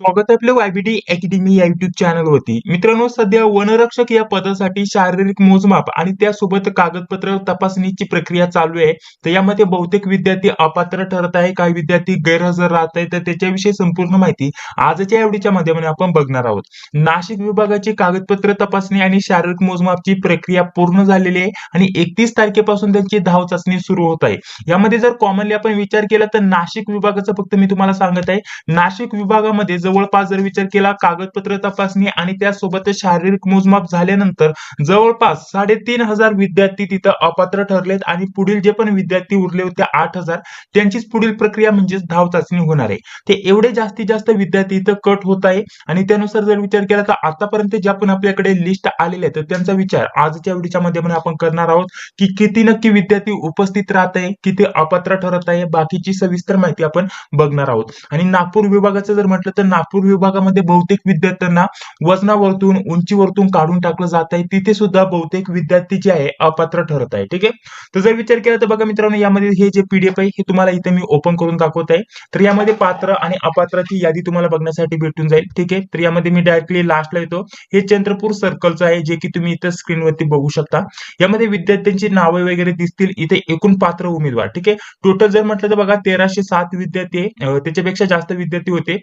स्वागत आपले YBT YBD academy या युट्यूब चॅनल वरती. मित्रांनो सध्या वनरक्षक या पदासाठी शारीरिक मोजमाप आणि त्यासोबत कागदपत्र तपासणीची प्रक्रिया चालू आहे. तर यामध्ये बहुतेक विद्यार्थी अपात्र ठरत आहे काही विद्यार्थी गैरहजर राहत आहे तर त्याच्याविषयी संपूर्ण माहिती आजच्या एवढीच्या माध्यमाने आपण बघणार आहोत. नाशिक विभागाची कागदपत्र तपासणी आणि शारीरिक मोजमापची प्रक्रिया पूर्ण झालेली आहे आणि एकतीस तारखेपासून त्यांची धाव चाचणी सुरू होत आहे. यामध्ये जर कॉमनली आपण विचार केला तर नाशिक विभागाचा फक्त मी तुम्हाला सांगत आहे. नाशिक विभागामध्ये जवळपास जर विचार केला कागदपत्र तपासणी आणि त्यासोबत शारीरिक मोजमाप झाल्यानंतर जवळपास साडेतीन हजार विद्यार्थी तिथं अपात्र ठरलेत आणि पुढील जे पण विद्यार्थी उरले होते आठ हजार त्यांचीच पुढील प्रक्रिया म्हणजेच धाव चाचणी होणार आहे. ते एवढे जास्तीत जास्त विद्यार्थी इथं कट होत आहे आणि त्यानुसार जर विचार केला तर आतापर्यंत ज्या पण आपल्याकडे लिस्ट आलेल्या आहेत तर त्यांचा विचार आजच्या व्हिडिओच्या माध्यमाने आपण करणार आहोत की किती नक्की विद्यार्थी उपस्थित राहत आहे किती अपात्र ठरत आहे बाकीची सविस्तर माहिती आपण बघणार आहोत. आणि नागपूर विभागाचं जर म्हटलं तर नागपूर विभागामध्ये बहुतेक विद्यार्थ्यांना वजनावरतून उंचीवरतून काढून टाकलं जात आहे. तिथे सुद्धा बहुतेक विद्यार्थी जे आहे अपात्र ठरत आहे. ठीक आहे? तर जर विचार केला तर बघा मित्रांनो यामध्ये हे जे पीडीएफ आहे हे तुम्हाला इथे मी ओपन करून दाखवत आहे. तर यामध्ये पात्र आणि अपात्राची यादी तुम्हाला बघण्यासाठी भेटून जाईल. ठीक आहे? तर यामध्ये मी डायरेक्टली लास्टला येतो. हे चंद्रपूर सर्कलचं आहे जे की तुम्ही इथं स्क्रीनवरती बघू शकता. यामध्ये विद्यार्थ्यांची नावे वगैरे दिसतील. इथे एकूण पात्र उमेदवार. ठीक आहे? टोटल जर म्हटलं तर बघा तेराशे सात विद्यार्थी त्याच्यापेक्षा जास्त विद्यार्थी होते.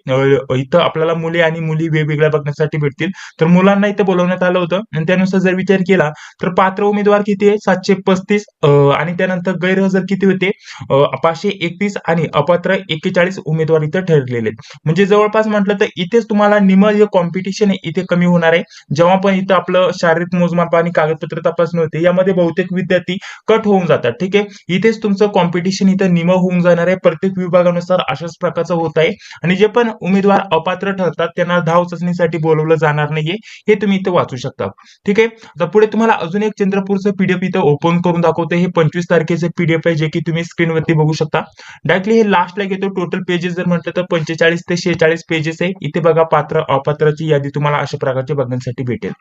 इथं आपल्याला मुले आणि मुली वेगवेगळ्या बघण्यासाठी भेटतील. तर मुलांना इथं बोलवण्यात आलं होतं. आणि त्यानुसार जर विचार केला तर पात्र उमेदवार किती आहे? सातशे पस्तीस आणि त्यानंतर गैरहजर किती होते? पाचशे एकतीस आणि अपात्र एक्केचाळीस उमेदवार इथं ठरलेले आहेत. म्हणजे जवळपास म्हटलं तर इथेच तुम्हाला निम जे कॉम्पिटिशन आहे इथे कमी होणार आहे. जेव्हा पण इथं आपलं शारीरिक मोजमाप आणि कागदपत्र तपासणी होते यामध्ये बहुतेक विद्यार्थी कट होऊन जातात. ठीक आहे? इथेच तुमचं कॉम्पिटिशन इथं निम होऊन जाणार आहे. प्रत्येक विभागानुसार अशाच प्रकारचं होत आहे. आणि जे पण उमेदवार अपात्र ठरतात. त्यांना धाव चाचणीसाठी बोलवलं जाणार नाहीये. हे तुम्ही इथं वाचू शकता. ठीक आहे? आता पुढे तुम्हाला अजून एक चंद्रपूरचं पीडीएफ इथं ओपन करून दाखवतो. हे पंचवीस तारखेचे पीडीएफ आहे जे की तुम्ही स्क्रीनवरती बघू शकता. डायरेक्टली हे लास्टला घेतो. टोटल पेजेस जर म्हटलं तर पंचेचाळीस ते शेहेचाळीस पेजेस आहे. इथे बघा पात्र अपात्राची यादी तुम्हाला अशा प्रकारची बघण्यासाठी भेटेल.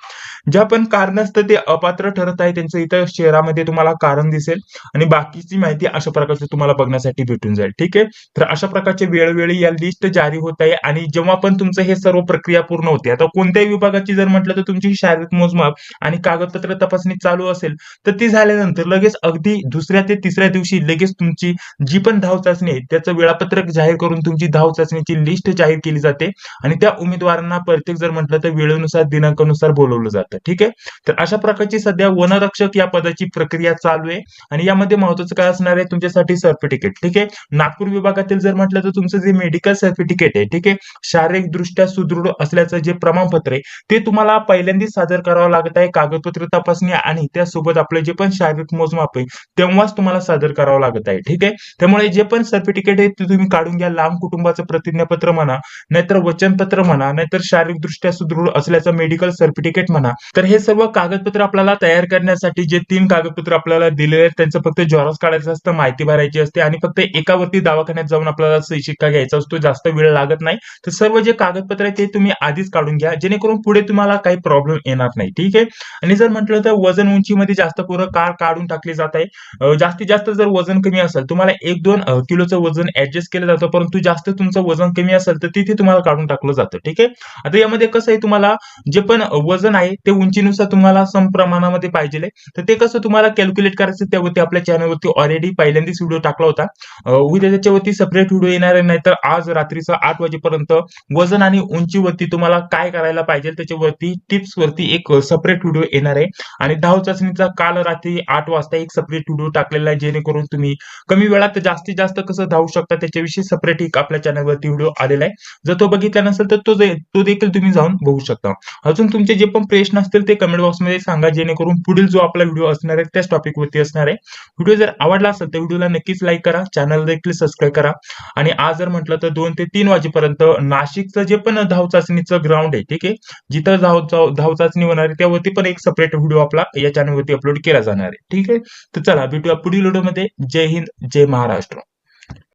ज्या पण कारणास्तव ते अपात्र ठरत आहे त्यांचं इथं शहरामध्ये तुम्हाला कारण दिसेल. आणि बाकीची माहिती अशा प्रकारची तुम्हाला बघण्यासाठी भेटून जाईल. ठीक आहे? तर अशा प्रकारचे वेळोवेळी या लिस्ट जारी होत आहे. आणि जेव्हा पण तुमचं हे सर्व प्रक्रिया पूर्ण होते आता कोणत्याही विभागाची जर म्हटलं तर तुमची शारीरिक मोजमाप आणि कागदपत्र तपासणी चालू असेल तर ती झाल्यानंतर लगेच अगदी दुसऱ्या ते तिसऱ्या दिवशी लगेच तुमची जी पण धाव चाचणी आहे त्याचं वेळापत्रक जाहीर करून तुमची धाव चाचणीची लिस्ट जाहीर केली जाते आणि त्या उमेदवारांना प्रत्येक जर म्हटलं तर वेळेनुसार दिनांकानुसार बोलवलं जातं. ठीक आहे? तर अशा प्रकारची सध्या वनरक्षक या पदाची प्रक्रिया चालू आहे आणि यामध्ये महत्वाचं काय असणार आहे? तुमच्यासाठी सर्टिफिकेट ठीक आहे? नागपूर विभागातील जर म्हटलं तर तुमचं जे मेडिकल सर्टिफिकेट आहे ठीक आहे? शारीरिक दृष्ट्या सुदृढ असल्याचं जे प्रमाणपत्र आहे ते तुम्हाला पहिल्यांदाच सादर करावं लागत आहे. कागदपत्र तपासणी आणि त्यासोबत आपलं जे पण शारीरिक मोजमाप आहे तेव्हाच तुम्हाला सादर करावं लागत आहे. ठीक आहे? त्यामुळे जे पण सर्टिफिकेट आहे ते तुम्ही काढून घ्या. लांब कुटुंबाचं प्रतिज्ञापत्र म्हणा नाहीतर वचनपत्र म्हणा नाहीतर शारीरिक दृष्ट्या सुदृढ असल्याचं मेडिकल सर्टिफिकेट म्हणा. तर हे सर्व कागदपत्र आपल्याला तयार करण्यासाठी जे तीन कागदपत्र आपल्याला दिलेले आहेत त्यांचं फक्त जॉरस काढायचं असतं माहिती भरायची असते आणि फक्त एकावरती दवाखान्यात जाऊन आपल्याला शिक्का घ्यायचा असतो. जास्त वेळ लागत नाही. तर सर्व जे कागदपत्र आहे ते तुम्ही आधीच काढून घ्या. जेणेकरून पुढे तुम्हाला काही प्रॉब्लेम येणार नाही. ठीक आहे? आणि जर म्हटलं तर वजन उंचीमध्ये जास्त पूर्ण कार काढून टाकली जात आहे? जास्तीत जास्त जर वजन कमी असेल तुम्हाला एक दोन किलोचं वजन ऍडजस्ट केलं जातं परंतु जास्त तुमचं वजन कमी असेल तर तिथे तुम्हाला काढून टाकलं जातं. ठीक आहे? आता यामध्ये कसं आहे तुम्हाला जे पण वजन आहे ते उंचीनुसार तुम्हाला सम प्रमाणामध्ये पाहिजे तर ते कसं तुम्हाला कॅल्क्युलेट करायचं त्यावरती आपल्या चॅनलवरती ऑलरेडी पहिल्यांदाच व्हिडिओ टाकला होता. उद्या त्याच्यावरती सेपरेट व्हिडिओ येणार आहे नाहीतर आज रात्रीचं आठ वाजेपर्यंत वजन आणि उंचीवरती तुम्हाला काय करायला पाहिजे त्याच्यावरती टिप्स वरती एक सेपरेट व्हिडिओ येणार आहे. आणि धाव चाचणीचा काल रात्री आठ वाजता एक सपरेट व्हिडिओ टाकलेला आहे जेणेकरून तुम्ही कमी वेळात जास्तीत जास्त कसं धावू शकता त्याच्याविषयी सपरेट एक आपल्या चॅनलवरती व्हिडिओ आलेला आहे. जर तो बघितला नसेल तर तो तो देखील तुम्ही जाऊन बघू शकता. अजून तुमचे जे पण प्रश्न असतील ते कमेंट बॉक्समध्ये सांगा जेणेकरून पुढील जो आपला व्हिडिओ असणार आहे त्याच टॉपिक वरती असणार आहे. व्हिडिओ जर आवडला असेल तर व्हिडिओला नक्कीच लाईक करा चॅनल देखील सबस्क्राईब करा. आणि आज जर म्हटलं तर दोन ते तीन वाजेपर्यंत नाशिकचं जे पण धावचाचणीचं ग्राउंड आहे ठीक आहे? जिथं धाव धावचाचणी होणार आहे त्यावरती पण एक सेपरेट व्हिडिओ आपला या चॅनलवरती अपलोड केला जाणार आहे ठीक आहे? तर चला भेटूया पुढील व्हिडिओमध्ये जय हिंद जय महाराष्ट्र.